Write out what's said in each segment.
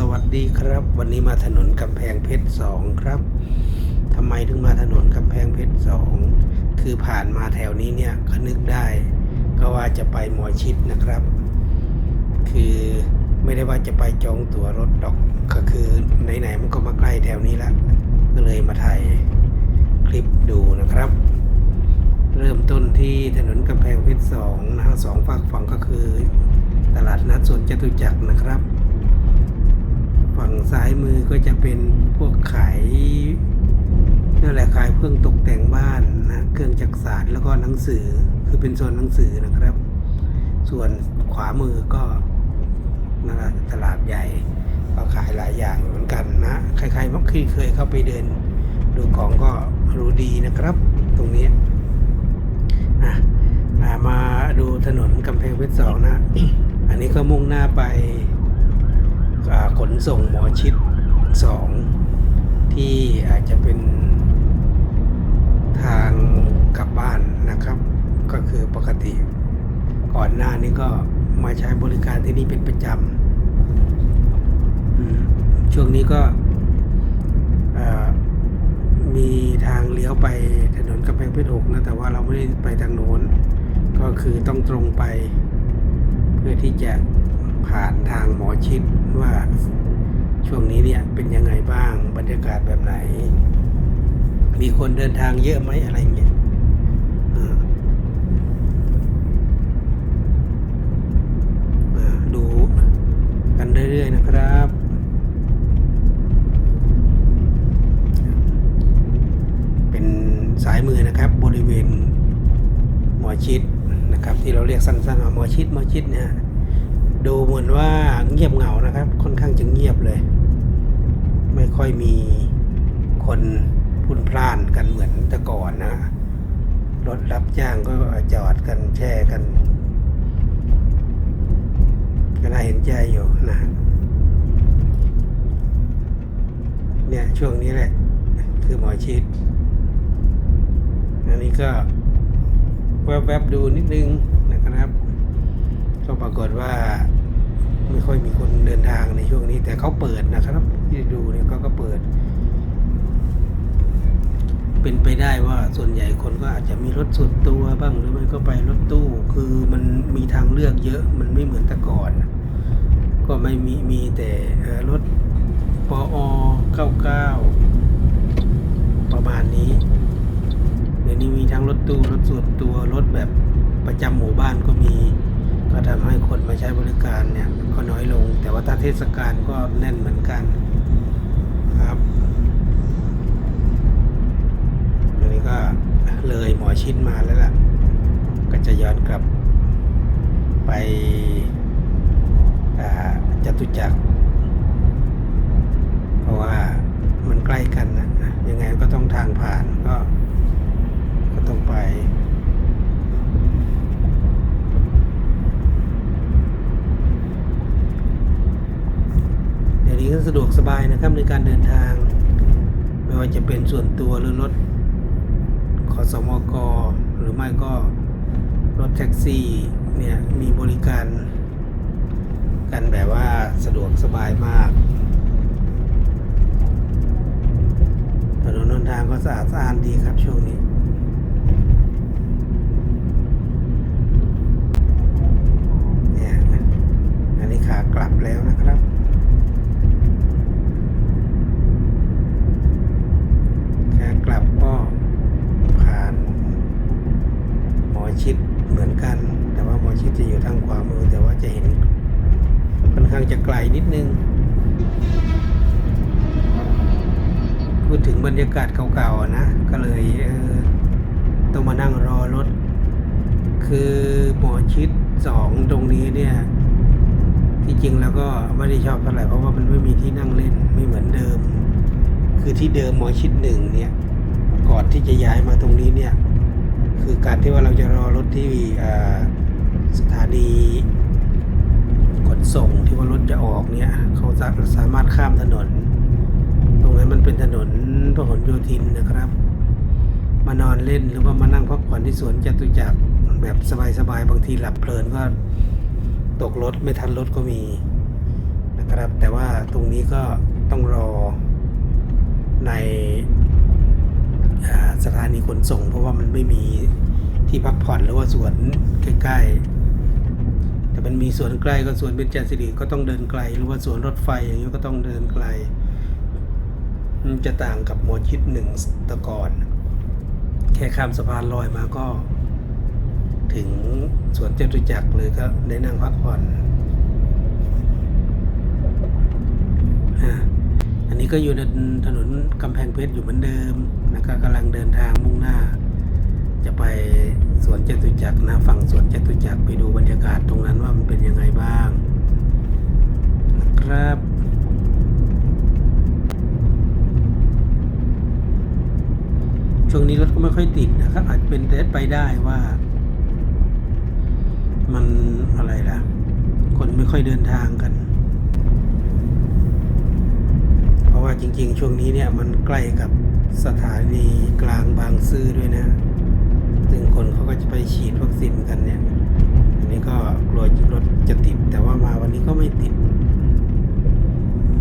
สวัสดีครับ วันนี้มาถนนกำแพงเพชรสองครับทำไมถึงมาถนนกำแพงเพชรสองคือผ่านมาแถวนี้เนี่ยก็นึกได้ ก็ว่าจะไปหมอชิดนะครับ คือไม่ได้ว่าจะไปจองตั๋วรถดอกก็คือไหนๆมันก็มาใกล้แถวนี้ละก็เลยมาถ่ายคลิปดูนะครับ เริ่มต้นที่ถนนกำแพงเพชรสองนะฮะสองฝากฝั่งก็คือ ตลาดนัดสวนจตุจักรนะครับ ฝั่งซ้ายมือก็จะเป็นพวกขายนั่นแหละขายเครื่องตกแต่งบ้านนะเครื่องจักสานแล้วก็หนังสือคือเป็นโซนหนังสือนะครับ ส่วนขวามือก็นั่นแหละตลาดใหญ่ก็ขายหลายอย่างเหมือนกันนะ ใครๆมักเคยเข้าไปเดิน ดูของก็รู้ดีนะครับ ตรงนี้อะมาดูถนนกำแพงเพชรสองนะ อันนี้ก็มุ่งหน้าไป ขนส่งหมอชิดสองที่อาจจะเป็นทางกลับบ้านนะครับ ก็คือปกติ ก่อนหน้านี้ก็มาใช้บริการที่นี่เป็นประจำช่วงนี้ก็มีทางเลี้ยวไปถนนกำแพงเพชรหกนะ แต่ว่าเราไม่ได้ไปทางโน้น ก็คือต้องตรงไป เพื่อที่จะ ผ่านทางหมอชิดว่าช่วงนี้เนี่ยเป็นยังไงบ้างบรรยากาศแบบไหน มีคนเดินทางเยอะไหมอะไรเงี้ยดูกันเรื่อยๆนะครับเป็นสายมือนะครับบริเวณหมอชิดนะครับที่เราเรียกสั้นๆว่าหมอชิดหมอชิดเนี่ย ดูเหมือนว่าเงียบเหงานะครับ ค่อนข้างจะเงียบเลย ไม่ค่อยมีคนพลุ่นพล่านกันเหมือนแต่ก่อนนะรถรับจ้างก็จอดกันแช่กันก็น่าเห็นใจอยู่นะฮะเนี่ยช่วงนี้แหละ คือหมอชิดอันนี้ก็แวบๆดูนิดนึงนะครับ ก็ปรากฏว่า ไม่ค่อยมีคนเดินทางในช่วงนี้ แต่เขาเปิดนะครับที่ดูเนี่ยเขาก็เปิด เป็นไปได้ว่าส่วนใหญ่คนก็อาจจะมีรถส่วนตัวบ้างหรือไม่ก็ไปรถตู้ คือมันมีทางเลือกเยอะมันไม่เหมือนแต่ก่อน ก็ไม่มีมีแต่รถปอ99 ประมาณนี้เดี๋ยวนี้มีทั้งรถตู้รถส่วนตัวรถแบบประจำหมู่บ้านก็มี ก็ทำให้คนมาใช้บริการเนี่ยก็น้อยลง แต่ว่าถ้าเทศกาลก็แน่นเหมือนกันครับอันนี้ก็เลยหมอชิดมาแล้วล่ะ ก็จะย้อนกลับไปจตุจักร เพราะว่ามันใกล้กันนะยังไงก็ต้องทางผ่านก็ก็ต้องไป เดี๋ยวนี้ ก็สะดวกสบายนะครับในการเดินทาง ไม่ว่าจะเป็นส่วนตัวหรือรถขอสมกหรือไม่ก็รถแท็กซี่เนี่ยมีบริการ กันแบบว่าสะดวกสบายมากถนนหนทางก็สะอาดสะอ้านดีครับช่วงนี้เนี่ยอันนี้ขากลับแล้วนะครับ ขากลับก็ผ่าน หมอชิดเหมือนกัน แต่ว่าหม อยู่ทางขวามือแต่ว่าจะเห็นค่อนข้างจะไกลนิดนึงพูดถึงบรรยากาศเก่าๆนะ ก็เลยเออต้องมานั่งรอรถ คือหมอชิดสองตรงนี้เนี่ย ที่จริงแล้วก็ไม่ได้ชอบเท่าไหร่เพราะว่ามันไม่มีที่นั่งเล่นไม่เหมือนเดิม คือที่เดิมหมอชิดหนึ่งเนี่ยก่อนที่จะย้ายมาตรงนี้เนี่ย คือการที่ว่าเราจะรอรถที่อ่า นีขนส่งที่ว่ารถจะออกเนี่ย เขาจะสามารถข้ามถนน ตรงนั้นมันเป็นถนนพหลโยธินนะครับ มานอนเล่นหรือว่ามานั่งพักผ่อนที่สวนจตุจักรแบบสบายๆบางทีหลับเพลินก็ตกรถไม่ทันรถก็มีนะครับ แต่ว่าตรงนี้ก็ต้องรอในสถานีขนส่ง เพราะว่ามันไม่มีที่พักผ่อนหรือว่าสวนใกล้ๆ แต่มันมีสวนใกล้ก็สวนเบญจสิริก็ต้องเดินไกล หรือว่าสวนรถไฟอย่างนี้ก็ต้องเดินไกล มันจะต่างกับหมอชิดหนึ่งตะกอนแค่ข้ามสะพานลอยมาก็ ถึงสวนเจตุจักรเลยก็ได้นั่งพักผ่อนอันนี้ก็อยู่ในถนนกำแพงเพชรอยู่เหมือนเดิมนะครับกำลังเดินทางมุ่งหน้า จะไปสวนจตุจักรนะฝั่งสวนจตุจักรไปดูบรรยากาศตรงนั้นว่ามันเป็นยังไงบ้างนะครับช่วงนี้รถก็ไม่ค่อยติดนะครับ อาจเป็นไปได้ว่า มันอะไรล่ะ คนไม่ค่อยเดินทางกัน เพราะว่าจริง ๆ ช่วงนี้เนี่ยมันใกล้กับสถานีกลางบางซื่อด้วยนะ ซึ่งคนเขาก็จะไปฉีดวัคซีนกันเนี่ยอันนี้ก็กลัวรถจะติด แต่ว่ามาวันนี้ก็ไม่ติด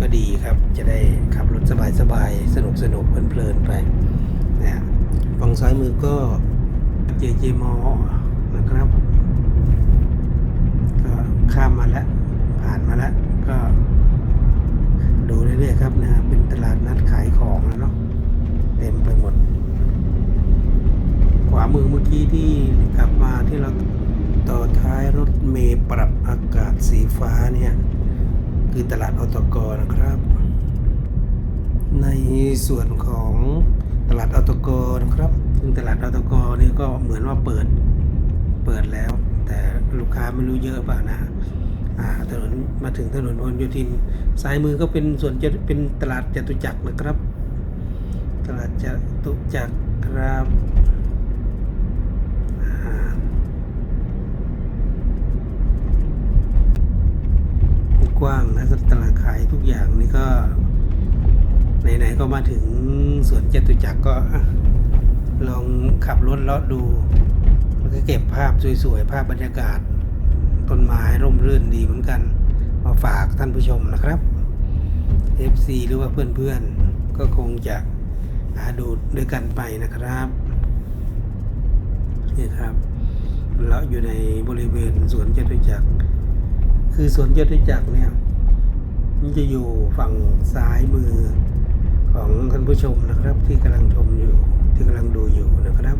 ก็ดีครับ จะได้ขับรถสบายๆ สนุกสนุกๆเพลินๆไปนะฝั่งซ้ายมือก็เจเจมอนะครับ ก็ข้ามมาแล้วผ่านมาแล้วก็ดูเรื่อยๆครับนะเป็นตลาดนัดขายของแล้วเนาะเต็มไปหมด มือเมื่อกี้ที่กลับมาที่เราต่อท้ายรถเมล์ปรับอากาศสีฟ้าเนี่ย คือตลาดอตกนะครับ ในส่วนของตลาดอตกนะครับ ซึ่งตลาดอตกนี่ก็เหมือนว่าเปิดเปิดแล้ว แต่ลูกค้าไม่รู้เยอะเปล่านะถนนมาถึงถนนพหลโยธินซ้ายมือก็เป็นส่วนจะเป็นตลาดจตุจักรนะครับ ตลาดจตุจักรครับอ่า กว้างนะตลาดขายทุกอย่างนี่ก็ ไหน ๆ ก็มาถึงสวนจตุจักรก็ลองขับรถเลาะดู แล้วก็เก็บภาพสวย ๆ ภาพบรรยากาศ ต้นไม้ร่มรื่นดีเหมือนกัน มาฝากท่านผู้ชมนะครับ FC หรือว่าเพื่อนๆ ก็คงจะหาดูด้วยกันไปนะครับนี่ครับเราอยู่ในบริเวณสวนจตุจักร คือสวนจตุจักรเนี่ยมันจะอยู่ฝั่งซ้ายมือของท่านผู้ชมนะครับ ที่กำลังชมอยู่ที่กำลังดูอยู่นะครับ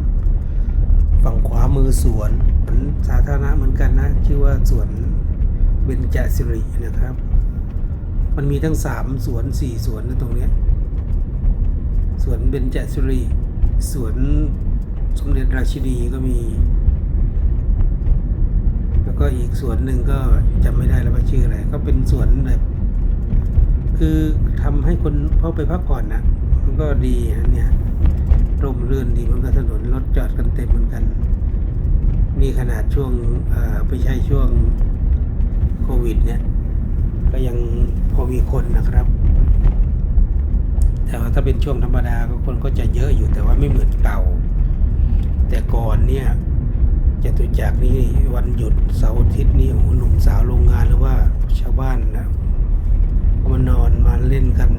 ฝั่งขวามือสวนสวนสาธารณะเหมือนกันนะชื่อว่าสวนเบญจสิรินะครับ มันมีทั้งสามสวนสี่สวนนะตรงเนี้ยสวนเบญจสิริสวนสมเด็จราชินีก็มี ก็อีกสวนหนึ่งก็จำไม่ได้แล้วว่าชื่ออะไร ก็เป็นสวนแบบ คือทำให้คนเข้าไปพักผ่อนนะมันก็ดีนะเนี่ยร่มรื่นดีมันก็ถนนรถจอดกันเต็มเหมือนกัน นี่ขนาดช่วงไม่ใช่ช่วงโควิด เนี่ย ก็ยังพอมีคนนะครับ แต่ว่าถ้าเป็นช่วงธรรมดาก็คนก็จะเยอะอยู่แต่ว่าไม่เหมือนเก่า แต่ก่อนเนี่ย จตุจักรนี่วันหยุดเสาร์อาทิตย์นี่โอ้โหหนุ่มสาวโรงงานหรือว่าชาวบ้านนะมานอนมาเล่นกัน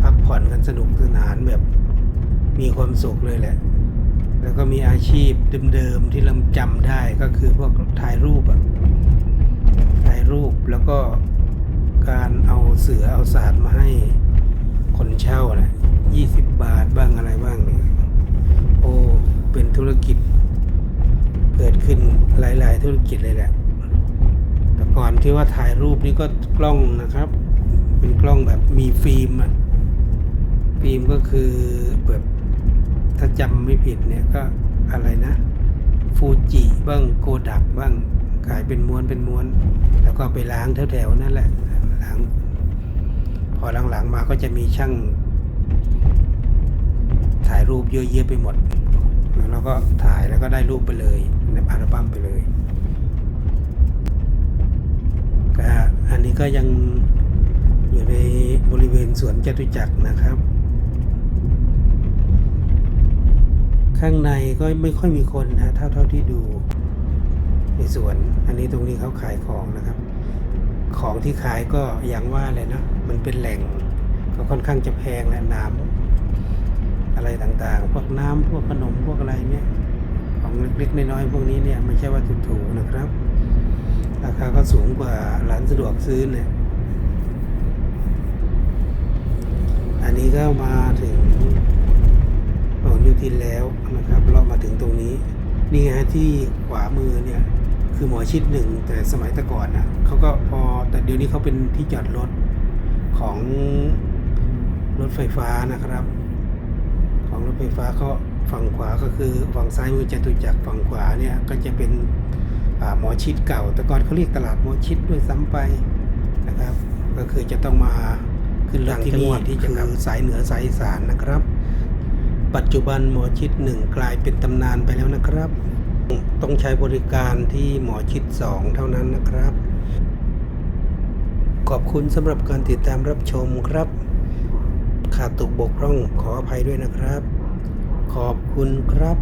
พักผ่อนกันสนุกสนานแบบมีความสุขเลยแหละ แล้วก็มีอาชีพเดิมๆที่เราจำได้ก็คือพวกถ่ายรูปอะถ่ายรูปแล้วก็การเอาเสือเอาศาสาดมาให้คนเช่านะยี่สิบบาทบ้างอะไรบ้างเนี่ยโอ้ เป็นธุรกิจ เกิดขึ้นหลาย ๆ ธุรกิจเลยแหละ แต่ก่อนที่ว่าถ่ายรูปนี่ก็กล้องนะครับ เป็นกล้องแบบมีฟิล์มอะฟิล์มก็คือแบบถ้าจำไม่ผิดเนี่ยก็อะไรนะฟูจิบ้างโกดักบ้างขายเป็นม้วนเป็นม้วน แล้วก็ไปล้างแถวๆนั่นแหละล้างพอหลังๆมาก็จะมีช่าง ถ่ายรูปเยอะแยะไปหมด แล้วก็ถ่ายแล้วก็ได้รูปไปเลยในอัลบั้มไปเลยก็ อันนี้ก็ยังอยู่ในบริเวณสวนจตุจักรนะครับ ข้างในก็ไม่ค่อยมีคนนะเท่าเท่าที่ดูในสวน อันนี้ตรงนี้เขาขายของนะครับ ของที่ขายก็อย่างว่าเลยเนาะมันเป็นแหล่งก็ค่อนข้างจะแพงและน้ำอะไรต่างๆ พวกน้ำพวกขนมพวกอะไรเนี่ยของเล็กๆน้อยๆพวกนี้เนี่ยไม่ใช่ว่าถูกๆนะครับ ราคาก็สูงกว่าร้านสะดวกซื้อเนี่ยอันนี้ก็มาถึงพหลโยธินแล้วนะครับ เรามาถึงตรงนี้ นี่ไงที่ขวามือเนี่ย คือหมอชิดหนึ่งแต่สมัยแต่ก่อนนะเขาก็พอแต่เดี๋ยวนี้เขาเป็นที่จอดรถของรถไฟฟ้านะครับ ของรถไฟฟ้าเขาฝั่งขวาก็คือฝั่งซ้ายมือจตุจักรฝั่งขวาเนี่ยก็จะเป็น หมอชิดเก่า แต่ก่อนเขาเรียกตลาดหมอชิดด้วยซ้ำไปนะครับ ก็คือจะต้องมาขึ้นรถที่นี่ที่จะคือสายเหนือสายอีสานนะครับ ปัจจุบันหมอชิดหนึ่งกลายเป็นตำนานไปแล้วนะครับ ต้องใช้บริการที่หมอชิดสองเท่านั้นนะครับ ขอบคุณสำหรับการติดตามรับชมครับขาดตกบกพร่องขออภัยด้วยนะครับ ขอบคุณครับ